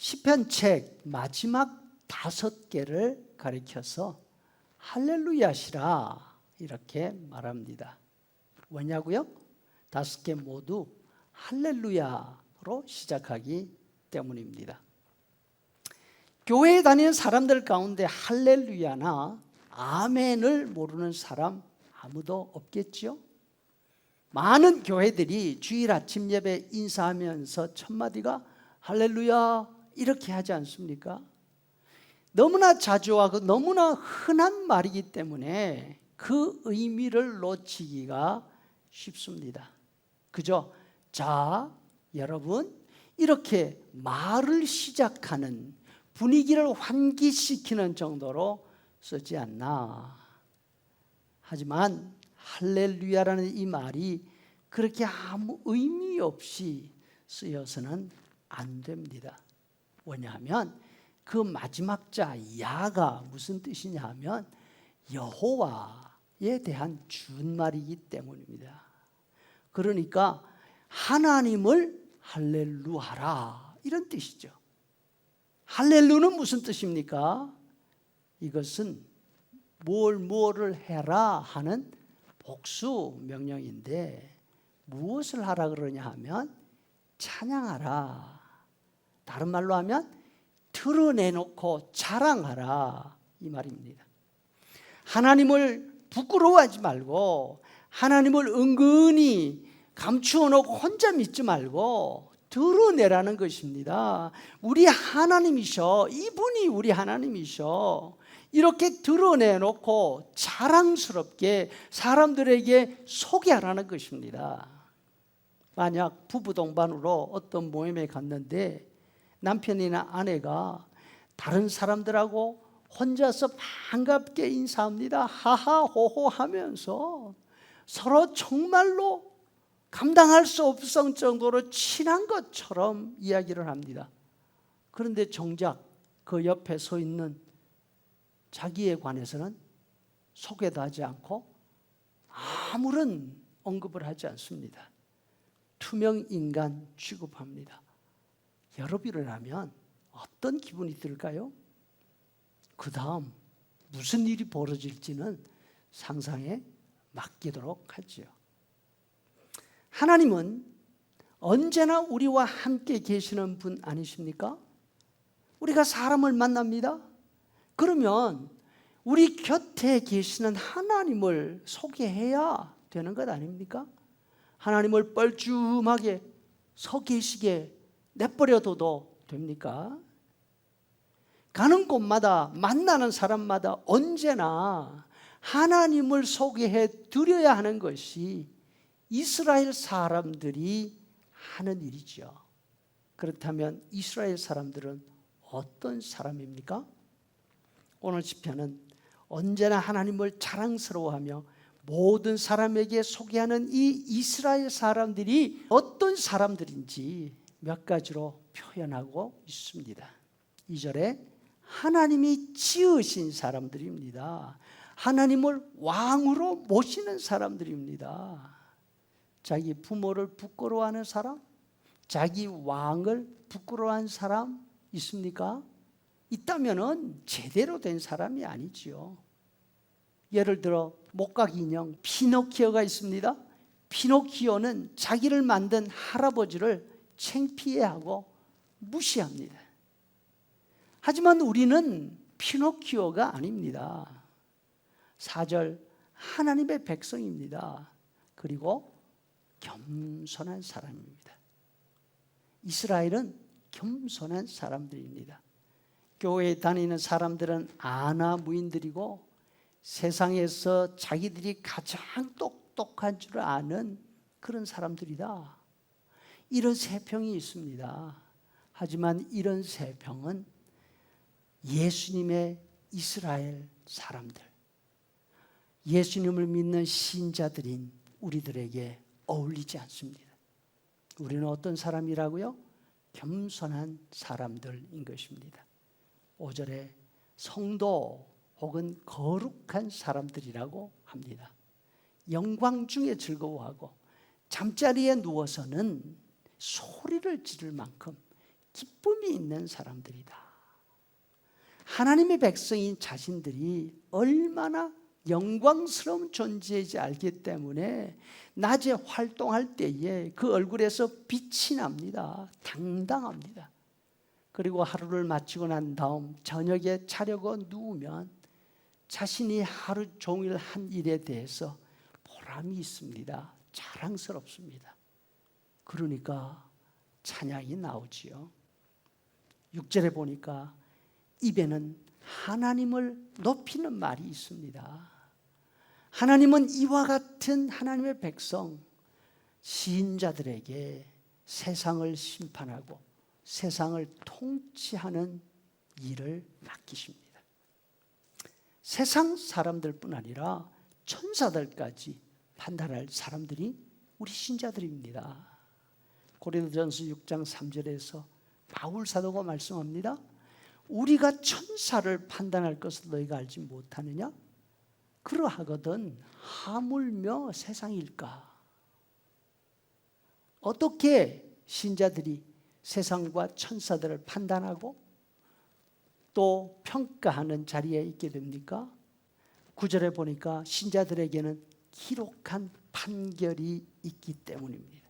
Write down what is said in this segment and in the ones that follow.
시편 책 마지막 다섯 개를 가리켜서 할렐루야시라 이렇게 말합니다. 왜냐고요? 다섯 개 모두 할렐루야로 시작하기 때문입니다. 교회에 다니는 사람들 가운데 할렐루야나 아멘을 모르는 사람 아무도 없겠지요? 많은 교회들이 주일 아침 예배 인사하면서 첫 마디가 할렐루야 이렇게 하지 않습니까? 너무나 자주 하고 너무나 흔한 말이기 때문에 그 의미를 놓치기가 쉽습니다. 그죠? 자, 여러분, 이렇게 말을 시작하는 분위기를 환기시키는 정도로 쓰지 않나. 하지만 할렐루야라는 이 말이 그렇게 아무 의미 없이 쓰여서는 안 됩니다. 왜냐하면 그 마지막 자 야가 무슨 뜻이냐 하면 여호와에 대한 준말이기 때문입니다. 그러니까 하나님을 할렐루하라 이런 뜻이죠. 할렐루는 무슨 뜻입니까? 이것은 뭘 뭐를 해라 하는 복수 명령인데 무엇을 하라 그러냐 하면 찬양하라. 다른 말로 하면 드러내놓고 자랑하라 이 말입니다. 하나님을 부끄러워하지 말고 하나님을 은근히 감추어 놓고 혼자 믿지 말고 드러내라는 것입니다. 우리 하나님이셔. 이분이 우리 하나님이셔. 이렇게 드러내놓고 자랑스럽게 사람들에게 소개하라는 것입니다. 만약 부부 동반으로 어떤 모임에 갔는데 남편이나 아내가 다른 사람들하고 혼자서 반갑게 인사합니다. 하하호호 하면서 서로 정말로 감당할 수 없을 정도로 친한 것처럼 이야기를 합니다. 그런데 정작 그 옆에 서 있는 자기에 관해서는 소개도 하지 않고 아무런 언급을 하지 않습니다. 투명 인간 취급합니다. 여러분이라면 어떤 기분이 들까요? 그 다음 무슨 일이 벌어질지는 상상에 맡기도록 하지요. 하나님은 언제나 우리와 함께 계시는 분 아니십니까? 우리가 사람을 만납니다. 그러면 우리 곁에 계시는 하나님을 소개해야 되는 것 아닙니까? 하나님을 뻘쭘하게 서 계시게 내버려둬도 됩니까? 가는 곳마다 만나는 사람마다 언제나 하나님을 소개해 드려야 하는 것이 이스라엘 사람들이 하는 일이죠. 그렇다면 이스라엘 사람들은 어떤 사람입니까? 오늘 시편은 언제나 하나님을 자랑스러워하며 모든 사람에게 소개하는 이 이스라엘 사람들이 어떤 사람들인지 몇 가지로 표현하고 있습니다. 2절에 하나님이 지으신 사람들입니다. 하나님을 왕으로 모시는 사람들입니다. 자기 부모를 부끄러워하는 사람, 자기 왕을 부끄러워한 사람 있습니까? 있다면은 제대로 된 사람이 아니지요. 예를 들어 목각 인형 피노키오가 있습니다. 피노키오는 자기를 만든 할아버지를 창피해하고 무시합니다. 하지만 우리는 피노키오가 아닙니다. 4절 하나님의 백성입니다. 그리고 겸손한 사람입니다. 이스라엘은 겸손한 사람들입니다. 교회에 다니는 사람들은 아나 무인들이고 세상에서 자기들이 가장 똑똑한 줄 아는 그런 사람들이다. 이런 세평이 있습니다. 하지만 이런 세평은 예수님의 이스라엘 사람들, 예수님을 믿는 신자들인 우리들에게 어울리지 않습니다. 우리는 어떤 사람이라고요? 겸손한 사람들인 것입니다. 5절에 성도 혹은 거룩한 사람들이라고 합니다. 영광 중에 즐거워하고 잠자리에 누워서는 소리를 지를 만큼 기쁨이 있는 사람들이다. 하나님의 백성인 자신들이 얼마나 영광스러운 존재이지 알기 때문에 낮에 활동할 때에 그 얼굴에서 빛이 납니다. 당당합니다. 그리고 하루를 마치고 난 다음 저녁에 자려고 누우면 자신이 하루 종일 한 일에 대해서 보람이 있습니다. 자랑스럽습니다. 그러니까 찬양이 나오지요. 6절에 보니까 입에는 하나님을 높이는 말이 있습니다. 하나님은 이와 같은 하나님의 백성, 시인자들에게 세상을 심판하고 세상을 통치하는 일을 맡기십니다. 세상 사람들뿐 아니라 천사들까지 판단할 사람들이 우리 신자들입니다. 고린도전서 6장 3절에서 바울 사도가 말씀합니다. 우리가 천사를 판단할 것을 너희가 알지 못하느냐? 그러하거든 하물며 세상일까? 어떻게 신자들이 세상과 천사들을 판단하고 또 평가하는 자리에 있게 됩니까? 구절에 보니까 신자들에게는 기록한 판결이 있기 때문입니다.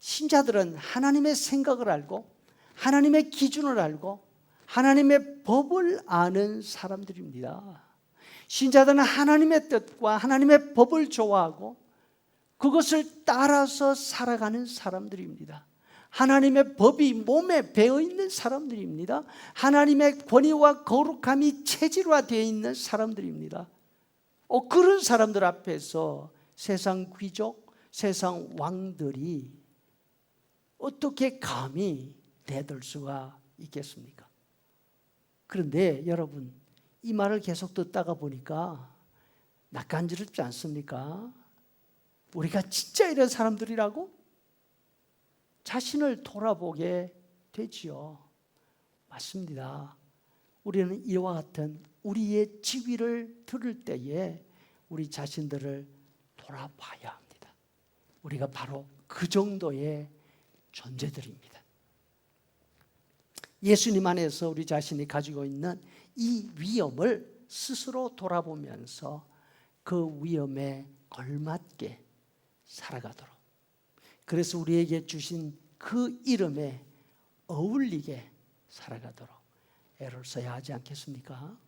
신자들은 하나님의 생각을 알고 하나님의 기준을 알고 하나님의 법을 아는 사람들입니다. 신자들은 하나님의 뜻과 하나님의 법을 좋아하고 그것을 따라서 살아가는 사람들입니다. 하나님의 법이 몸에 배어 있는 사람들입니다. 하나님의 권위와 거룩함이 체질화되어 있는 사람들입니다. 어, 그런 사람들 앞에서 세상 귀족, 세상 왕들이 어떻게 감히 대들 수가 있겠습니까? 그런데 여러분, 이 말을 계속 듣다가 보니까 낯간지럽지 않습니까? 우리가 진짜 이런 사람들이라고? 자신을 돌아보게 되지요. 맞습니다. 우리는 이와 같은 우리의 지위를 들을 때에 우리 자신들을 돌아봐야 합니다. 우리가 바로 그 정도의 존재들입니다. 예수님 안에서 우리 자신이 가지고 있는 이 위험을 스스로 돌아보면서 그 위험에 걸맞게 살아가도록 그래서 우리에게 주신 그 이름에 어울리게 살아가도록 애를 써야 하지 않겠습니까?